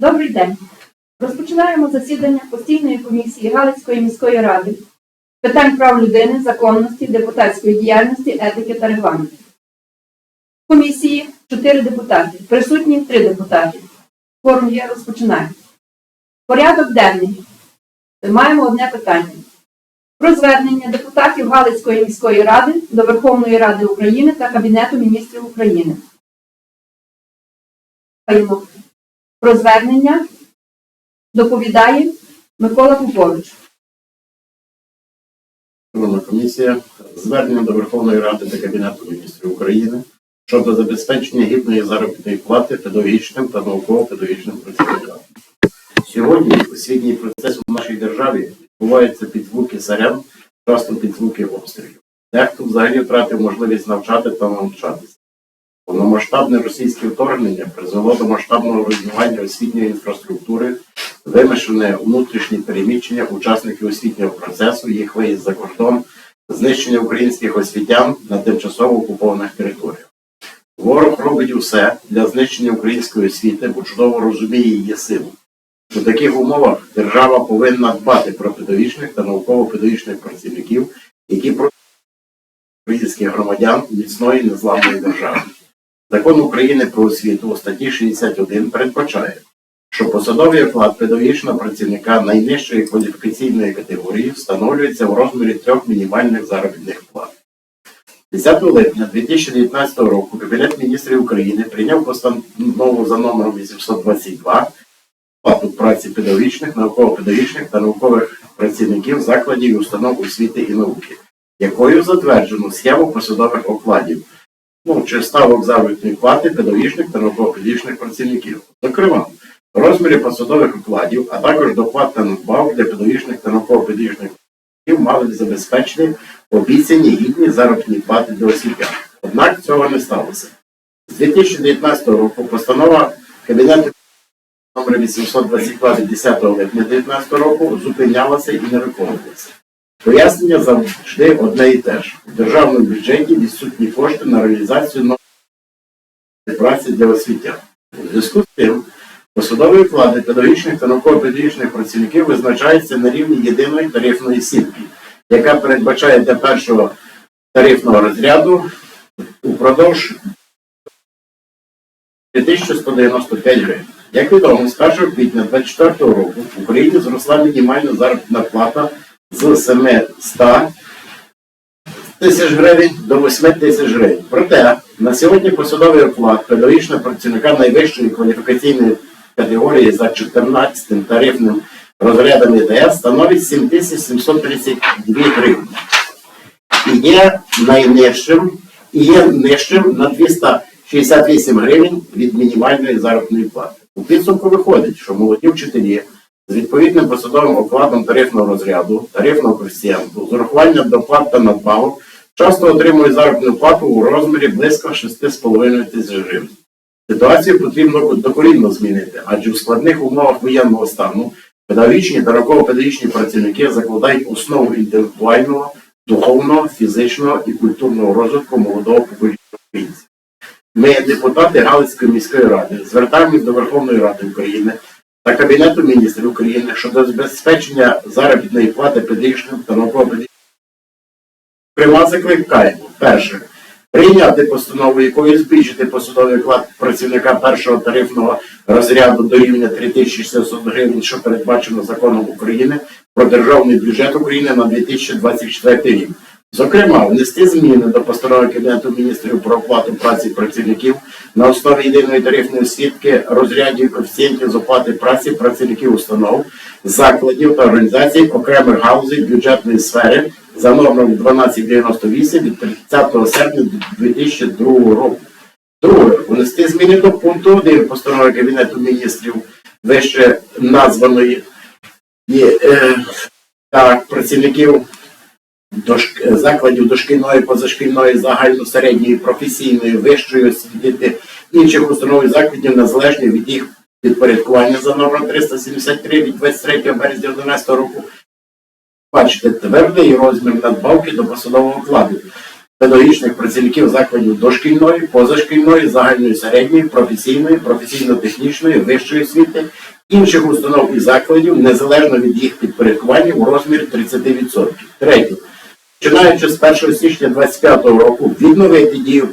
Добрий день. Розпочинаємо засідання постійної комісії Галицької міської ради питань прав людини, законності, депутатської діяльності, етики та регламенту. В комісії чотири депутати, присутні три депутати. Форум є, розпочинаємо. Порядок денний. Маємо одне питання. Про звернення депутатів Галицької міської ради до Верховної Ради України та Кабінету міністрів України. Маємо про звернення доповідає Микола Попович. Шановна комісія, звернення до Верховної Ради та Кабінету міністрів України щодо забезпечення гідної заробітної плати педагогічним та науково-педагогічним працівникам. Сьогодні освітній процес у нашій державі відбувається під звуки сарян, часто під звуки обстрілів. Дехто взагалі втратив можливість навчати та навчатися. Повномасштабне російське вторгнення призвело до масштабного руйнування освітньої інфраструктури, вимушене внутрішнє переміщення учасників освітнього процесу, їх виїзд за кордон, знищення українських освітян на тимчасово окупованих територіях. Ворог робить усе для знищення української освіти, бо чудово розуміє її силу. У таких умовах держава повинна дбати про педагогічних та науково-педагогічних працівників, які про українських громадян міцної незламної держави. Закон України про освіту у статті 61 передбачає, що посадовий оклад педагогічного працівника найнижчої кваліфікаційної категорії встановлюється в розмірі трьох мінімальних заробітних плат. 10 липня 2019 року Кабінет міністрів України прийняв постанову за номером 822 плату праці педагогічних, науково-педагогічних та наукових працівників закладів і установ освіти і науки, якою затверджено схему посадових окладів ну, чи ставок заробітної плати педагогічних та науково-педагогічних працівників. Зокрема, в розмірі посадових окладів, а також доплат та надбавок для педагогічних та науково-педагогічних працівників мали б забезпечити обіцяні гідні заробітні плати для освітян. Однак цього не сталося. З 2019 року постанова Кабінету номер 822 від 10 липня 2019 року зупинялася і не виконувалася. Пояснення завжди одне і те ж. У державному бюджеті відсутні кошти на реалізацію нової праці для освітян. У зв'язку з тим, посадові вклади педагогічних та науково-педагогічних працівників визначаються на рівні єдиної тарифної сітки, яка передбачає для першого тарифного розряду упродовж 2195 гривень. Як відомо, з 1 квітня 2024 року в Україні зросла мінімальна заробітна плата з 700 тисяч гривень до 8 тисяч гривень. Проте на сьогодні посадовий оклад педагогічного працівника найвищої кваліфікаційної категорії за 14 тарифним розрядом ЄДС становить 7732 гривні. І є найнижчим, і є нижчим на 268 гривень від мінімальної заробітної плати. У підсумку виходить, що молоді вчителі з відповідним посадовим окладом тарифного розряду, тарифного коефіцієнту, з урахуванням доплат та надбавок часто отримують заробітну плату у розмірі близько 6,5 тисяч гривень. Ситуацію потрібно докорінно змінити, адже в складних умовах воєнного стану педагогічні та науково-педагогічні працівники закладають основу інтелектуального, духовного, фізичного і культурного розвитку молодого покоління. Ми, депутати Галицької міської ради, звертаємось до Верховної Ради України та Кабінету міністрів України щодо забезпечення заробітної плати педагогічним та науково-педагогічним. Пряма закликаємо. Перше. Прийняти постанову, якою збільшити посадовий оклад працівника першого тарифного розряду до рівня 3600 гривень, що передбачено законом України про державний бюджет України на 2024 рік. Зокрема, внести зміни до постанови Кабінету міністрів про оплату праці працівників на основі єдиної тарифної освітки розрядів коефіцієнтів з оплати праці працівників установ, закладів та організацій окремих галузей бюджетної сфери за номером 1298 від 30 серпня 2002 року. Друге, внести зміни до пункту 1 постанови Кабінету міністрів вище названої і, е, так, працівників дош- закладів дошкільної, позашкільної, загальносередньої, професійної, вищої освіти, інших установ і закладів незалежно від їх підпорядкування за номером 373 від 23 березня 2011 року. Бачите, твердий розмір надбавки до посадового окладу педагогічних працівників закладів дошкільної, позашкільної, загальної середньої, професійної, професійно-технічної, вищої освіти, інших установ і закладів, незалежно від їх підпорядкування у розмірі 30%. Третє. Починаючи з 1 січня 2025 року відновити дію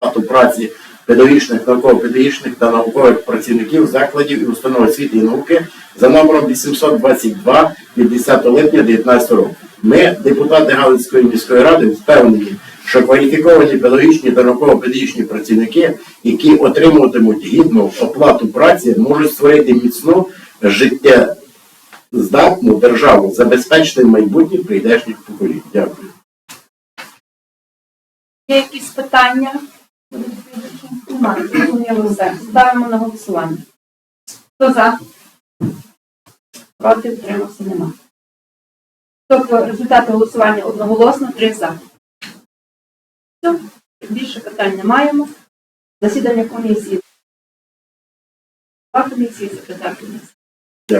оплату праці педагогічних, науково-педагогічних та наукових працівників закладів і установ освіти і науки за номером 822 від 10 липня 2019 року. Ми, депутати Галицької міської ради, впевнені, що кваліфіковані педагогічні та науково-педагогічні працівники, які отримуватимуть гідну оплату праці, можуть створити міцну життя здатну державу, забезпечити майбутнє прийдешніх поколінь. Дякую. Є якісь питання? Немає. Ставимо на голосування. Хто за? Проти утримався нема. Тобто результати голосування одноголосно, три за. Все, більше питань не маємо. Засідання комісії. Два комісії, секретар комісії.